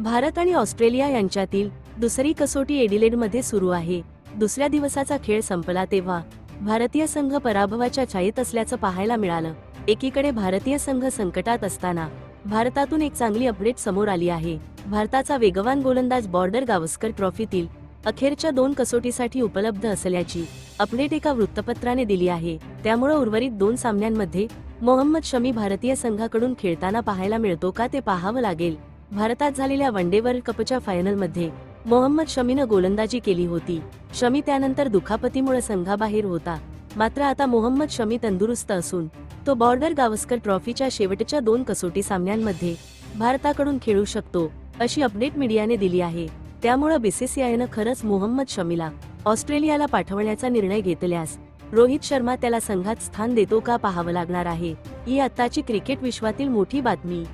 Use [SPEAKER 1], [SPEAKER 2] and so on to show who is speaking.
[SPEAKER 1] भारत आणि ऑस्ट्रेलिया यांच्यातील दुसरी कसोटी एडिलेडमध्ये सुरू आहे. दुसऱ्या दिवसाचा खेळ संपला तेव्हा भारतीय संघ पराभवाच्या छायेत असल्याचं पाहायला मिळालं. एकीकडे भारतीय संघ संकटात असताना भारतातून एक चांगली अपडेट समोर आली आहे. भारताचा वेगवान गोलंदाज बॉर्डर गावस्कर ट्रॉफीतील अखेरच्या दोन कसोटीसाठी उपलब्ध असल्याची अपडेट एका वृत्तपत्राने दिली आहे. त्यामुळे उर्वरित दोन सामन्यांमध्ये मोहम्मद शमी भारतीय संघाकडून खेळताना पाहायला मिळतो का ते पाहावं लागेल. भारतात झालेल्या वन डे वर्ल्ड कपच्या फायनलमध्ये मोहम्मद शमीनं गोलंदाजी केली होती. शमी त्यानंतर दुखापतीमुळे संघाबाहेर होता. मात्र आता मोहम्मद शमी तंदुरुस्त असून तो बॉर्डर गावस्कर ट्रॉफीच्या शेवटच्या दोन कसोटी सामन्यांमध्ये भारताकडून खेळू शकतो अशी अपडेट मीडियाने दिली आहे. त्यामुळे बीसीसीआयनं खरंच मोहम्मद शमीला ऑस्ट्रेलियाला पाठवण्याचा निर्णय घेतल्यास रोहित शर्मा त्याला संघात स्थान देतो का पाहावं लागणार आहे ही आत्ताची क्रिकेट विश्वातील मोठी बातमी.